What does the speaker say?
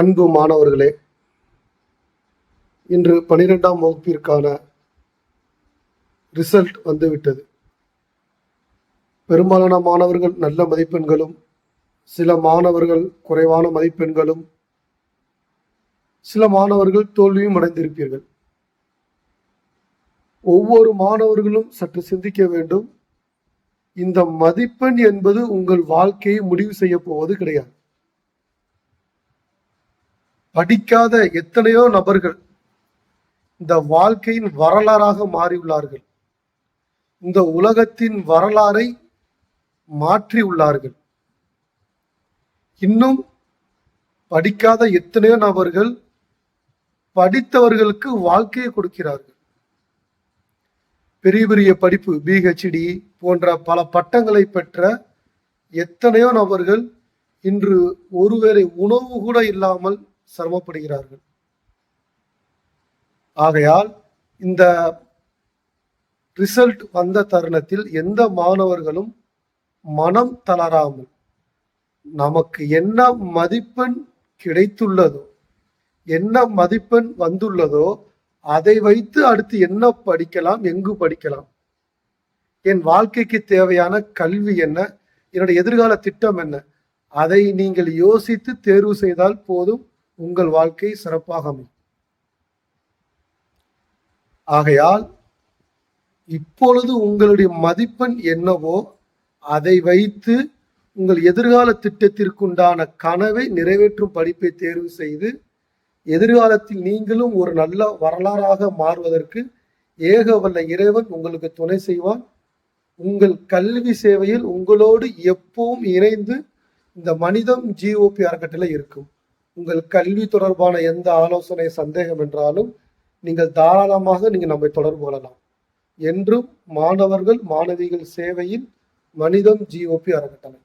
அன்பு மாணவர்களே இன்று பனிரெண்டாம் வகுப்பிற்கான ரிசல்ட் வந்துவிட்டது. பெரும்பாலான மாணவர்கள் நல்ல மதிப்பெண்களும் சில மாணவர்கள் குறைவான மதிப்பெண்களும் சில மாணவர்கள் தோல்வியும் அடைந்திருப்பீர்கள். ஒவ்வொரு மாணவர்களும் சற்று சிந்திக்க வேண்டும். இந்த மதிப்பெண் என்பது உங்கள் வாழ்க்கையை முடிவு செய்ய போவது கிடையாது. படிக்காத எத்தனையோ நபர்கள் இந்த வாழ்க்கையின் வரலாறாக மாறியுள்ளார்கள். இந்த உலகத்தின் வரலாறை மாற்றி உள்ளார்கள். இன்னும் படிக்காத எத்தனையோ நபர்கள் படித்தவர்களுக்கு வாழ்க்கையை கொடுக்கிறார்கள். பெரிய பெரிய படிப்பு பிஹெச்டி போன்ற பல பட்டங்களை பெற்ற எத்தனையோ நபர்கள் இன்று ஒருவேளை உணவு கூட இல்லாமல் சிரமப்படுகிறார்கள் ஆகையால் இந்த ரிசல்ட் வந்த தருணத்தில் எந்த மாணவர்களும் மனம் தளராமல் நமக்கு என்ன மதிப்பெண் கிடைத்துள்ளதோ என்ன மதிப்பெண் வந்துள்ளதோ அதை வைத்து அடுத்து என்ன படிக்கலாம் எங்கு படிக்கலாம்? என் வாழ்க்கைக்கு தேவையான கல்வி என்ன? என்னுடைய எதிர்கால திட்டம் என்ன? அதை நீங்கள் யோசித்து தேர்வு செய்தால் போதும். உங்கள் வாழ்க்கை சிறப்பாக அமையும். ஆகையால் இப்பொழுது உங்களுடைய மதிப்பெண் என்னவோ அதை வைத்து உங்கள் எதிர்கால திட்டத்திற்குண்டான கனவை நிறைவேற்றும் படிப்பை தேர்வு செய்து எதிர்காலத்தில் நீங்களும் ஒரு நல்ல வரலாறாக மாறுவதற்கு ஏக வல்ல இறைவன் உங்களுக்கு துணை செய்வான். உங்கள் கல்வி சேவையில் உங்களோடு எப்பவும் இணைந்து இந்த மனிதம் ஜிஓபி அறக்கட்டளை இருக்கும். உங்கள் கல்வி தொடர்பான எந்த ஆலோசனை சந்தேகம் என்றாலும் நீங்கள் தாராளமாக நீங்கள் நம்மை தொடர்பு கொள்ளலாம். என்றும் மாணவர்கள் மாணவிகள் சேவையில் மனிதம் ஜிஓபி அறக்கட்டளை.